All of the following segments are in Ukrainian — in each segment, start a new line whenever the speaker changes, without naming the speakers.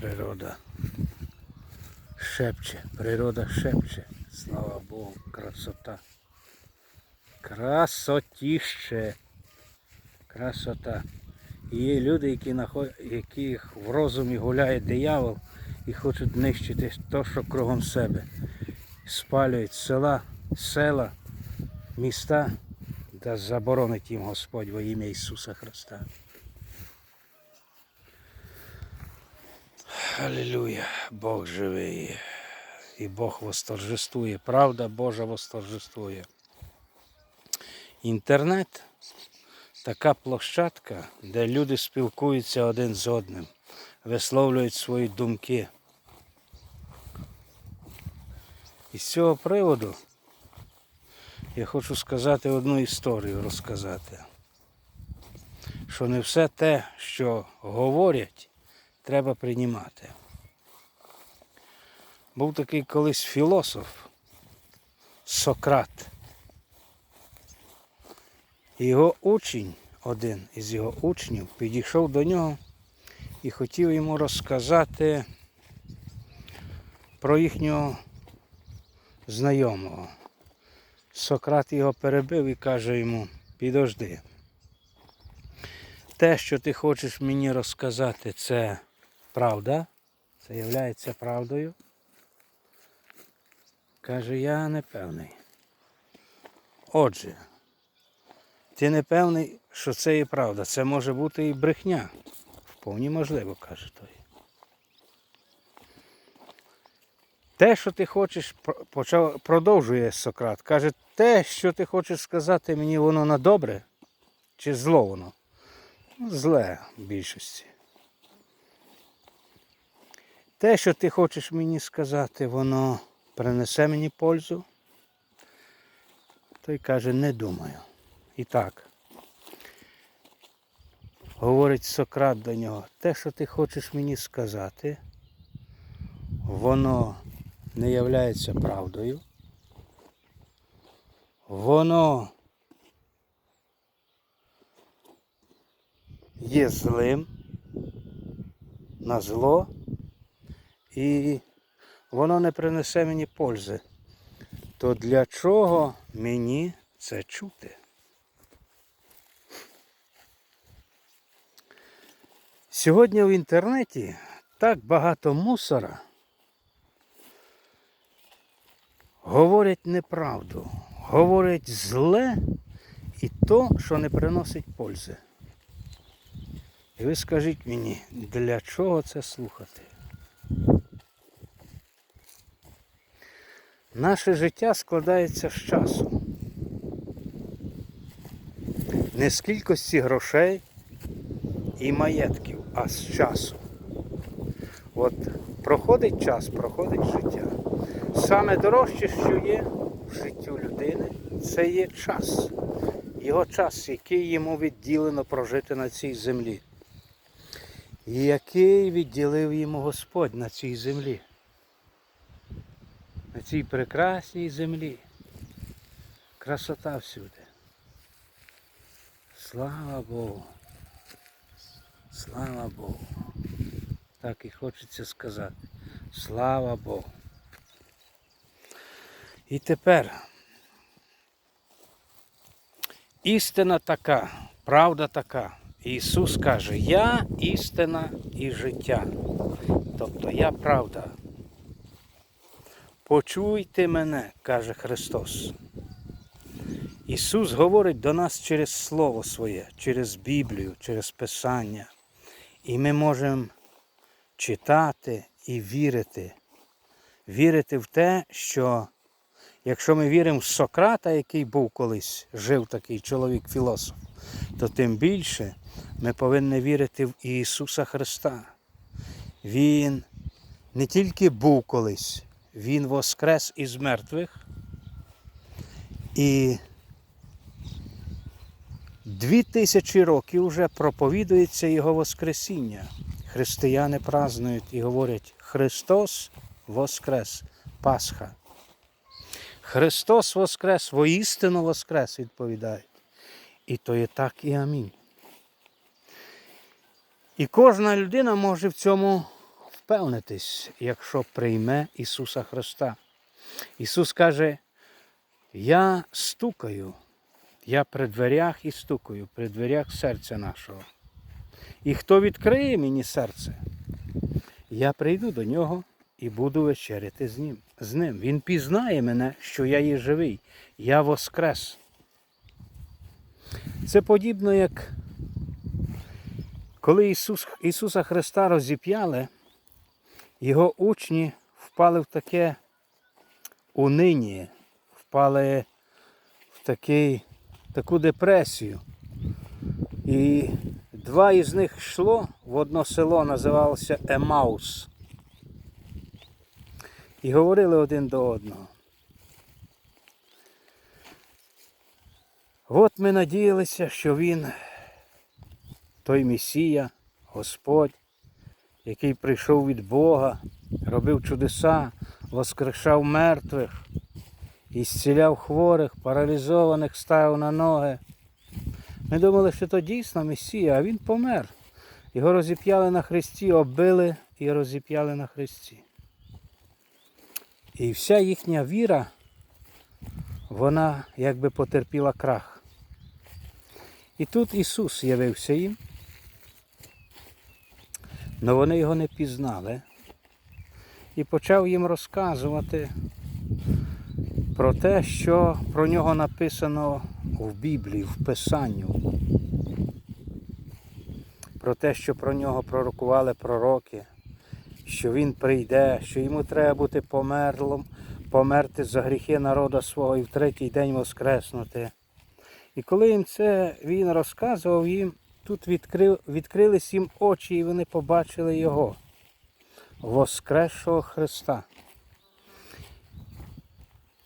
Природа шепче, природа шепче. Слава Богу, красота. Красотіще. Красота. І є люди, які наход- яких в розумі гуляє диявол і хочуть нищити те, що кругом себе. Спалюють села, села, міста, та заборонить їм Господь во ім'я Ісуса Христа. Аллилуйя, Бог живий. І Бог восторжествує. Правда Божа восторжествує. Інтернет така площадка, де люди спілкуються один з одним, висловлюють свої думки. І з цього приводу я хочу сказати одну історію розказати. Що не все те, що говорять, треба приймати. Був такий колись філософ Сократ. Його учень, один із його учнів, підійшов до нього і хотів йому розказати про їхнього знайомого. Сократ його перебив і каже йому, підожди. Те, що ти хочеш мені розказати, це правда, це є правдою. Каже, я не певний. Отже, ти не певний, що це є правда. Це може бути і брехня. Вповні можливо, каже той. Те, що ти хочеш, почав, продовжує Сократ. Каже, те, що ти хочеш сказати мені, воно на добре чи зло воно? Ну, Зле в більшості. Те, що ти хочеш мені сказати, воно принесе мені пользу. Той каже, не думаю. І так. Говорить Сократ до нього, те, що ти хочеш мені сказати, воно не являється правдою. Воно є злим на зло і воно не принесе мені пользи. То для чого мені це чути? Сьогодні в інтернеті так багато мусора говорять неправду, говорять зле і то, що не приносить пользи. І ви скажіть мені, для чого це слухати? Наше життя складається з часу. Не з кількості грошей і маєтків, а з часу. От проходить час, проходить життя. Саме дорожче, що є в життю людини, це є час. Його час, який йому відділено прожити на цій землі. І який відділив йому Господь на цій землі. На цій прекрасній землі. Красота всюди. Слава Богу. Слава Богу. Так і хочеться сказати. Слава Богу. І тепер істина така, правда така. Ісус каже, я істина і життя. Тобто я правда. Почуйте мене, каже Христос. Ісус говорить до нас через Слово Своє, через Біблію, через Писання. І ми можемо читати і вірити. Вірити в те, що якщо ми віримо в Сократа, який був колись, жив такий чоловік-філософ, то тим більше ми повинні вірити в Ісуса Христа. Він не тільки був колись, Він воскрес із мертвих. І дві тисячі років вже проповідується Його Воскресіння. Християни празнують і говорять Христос Воскрес, Пасха. Христос Воскрес, воістину Воскрес, відповідають. І то є так і амінь. І кожна людина може в цьому впевнитись, якщо прийме Ісуса Христа. Ісус каже, я стукаю, я при дверях і стукаю, при дверях серця нашого. І хто відкриє мені серце, я прийду до нього і буду вечеряти з ним. з ним. Він пізнає мене, що я є живий, я воскрес. Це подібно, як коли Ісус, Ісуса Христа розіп'яли, його учні впали в таке унині, впали в такий, таку депресію. І два із них йшло в одно село, називалося Емаус. І говорили один до одного. От ми надіялися, що він, той Месія, Господь, який прийшов від Бога, робив чудеса, воскрешав мертвих, ісціляв хворих, паралізованих ставив на ноги. Ми думали, що то дійсно Месія, а він помер. Його розіп'яли на хресті, оббили і розіп'яли на хресті. І вся їхня віра, вона якби потерпіла крах. І тут Ісус явився їм, але вони його не пізнали і почав їм розказувати про те, що про нього написано в Біблії, в Писанні. Про те, що про нього пророкували пророки, що він прийде, що йому треба бути померлим, померти за гріхи народу свого і в третій день воскреснути. І коли їм це він розказував, їм тут відкрив, відкрились їм очі, і вони побачили його, Воскресшого Христа.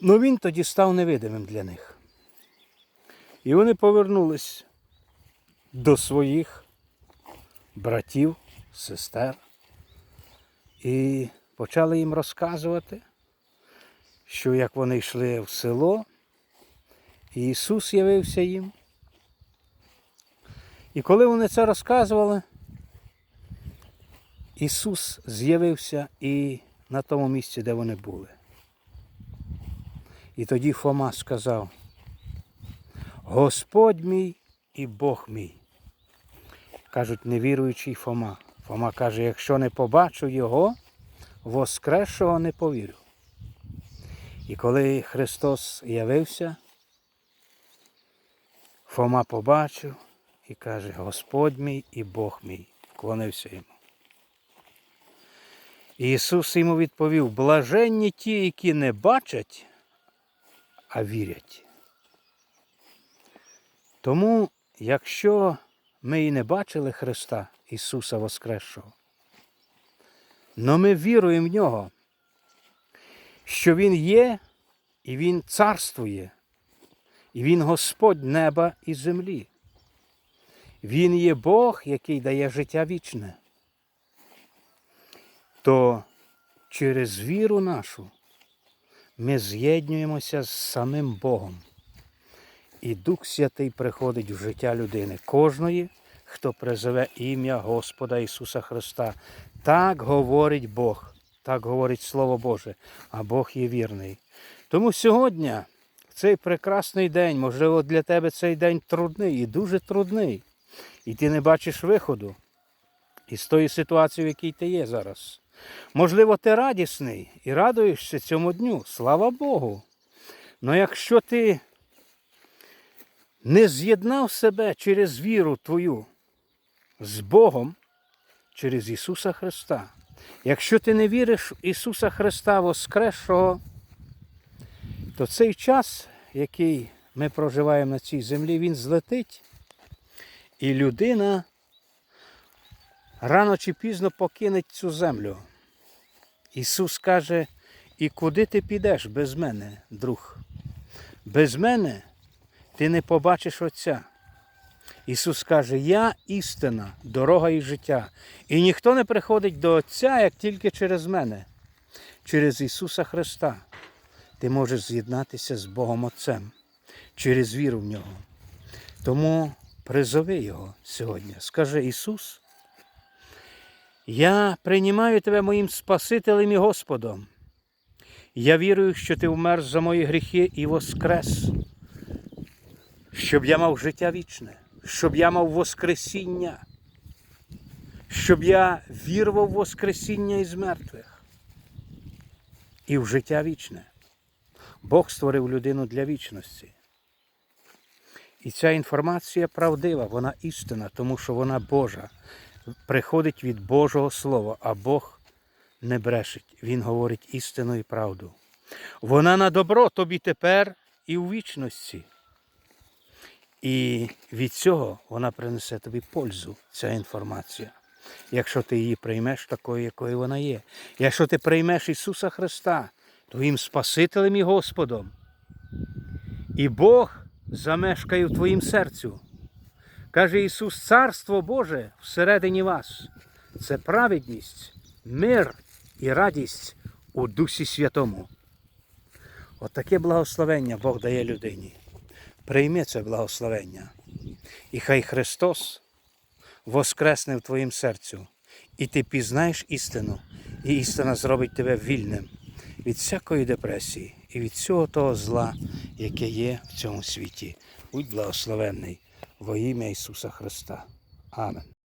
Ну він тоді став невидимим для них. І вони повернулись до своїх братів, сестер і почали їм розказувати, що як вони йшли в село, і Ісус явився їм. І коли вони це розказували, Ісус з'явився і на тому місці, де вони були. І тоді Фома сказав, Господь мій і Бог мій. Кажуть, невіруючий Фома. Фома каже, якщо не побачу Його, воскресшого не повірю. І коли Христос явився, Фома побачив і каже, Господь мій і Бог мій, клонився йому. І Ісус йому відповів, блаженні ті, які не бачать, а вірять. Тому, якщо ми і не бачили Христа Ісуса Воскресшого, але ми віруємо в Нього, що Він є і Він царствує, і Він Господь неба і землі. Він є Бог, який дає життя вічне. То через віру нашу ми з'єднуємося з самим Богом. І Дух Святий приходить в життя людини, кожної, хто призове ім'я Господа Ісуса Христа. Так говорить Бог, так говорить Слово Боже, а Бог є вірний. Тому сьогодні, в цей прекрасний день, можливо, для тебе цей день трудний і дуже трудний. І ти не бачиш виходу із тої ситуації, в якій ти є зараз. Можливо, ти радісний і радуєшся цьому дню, слава Богу. Але якщо ти не з'єднав себе через віру твою з Богом, через Ісуса Христа, якщо ти не віриш в Ісуса Христа Воскресшого, то цей час, який ми проживаємо на цій землі, він злетить, і людина рано чи пізно покине цю землю. Ісус каже, і куди ти підеш без мене, друг? Без мене ти не побачиш Отця. Ісус каже, я істина, дорога і життя. І ніхто не приходить до Отця, як тільки через мене, через Ісуса Христа. Ти можеш з'єднатися з Богом Отцем через віру в Нього. Тому призови Його сьогодні. Скажи Ісус, Я приймаю тебе моїм Спасителем і Господом. Я вірую, що ти вмер за мої гріхи і воскрес, щоб я мав життя вічне, щоб я мав Воскресіння, щоб я вірував в Воскресіння із мертвих і в життя вічне. Бог створив людину для вічності. І ця інформація правдива, вона істина, тому що вона Божа, приходить від Божого Слова, а Бог не брешить, Він говорить істину і правду. Вона на добро тобі тепер і у вічності. І від цього вона принесе тобі пользу, ця інформація. Якщо ти її приймеш такою, якою вона є. Якщо ти приймеш Ісуса Христа, твоїм Спасителем і Господом, і Бог замешкає в твоїм серцю. Каже Ісус, Царство Боже всередині вас. Це праведність, мир і радість у Дусі Святому. От благословення Бог дає людині. Прийми це благословення. І хай Христос воскресне в твоїм серцю, і ти пізнаєш істину, і істина зробить тебе вільним від всякої депресії і від всього того зла, яке є в цьому світі. Будь благословенний во ім'я Ісуса Христа. Амен.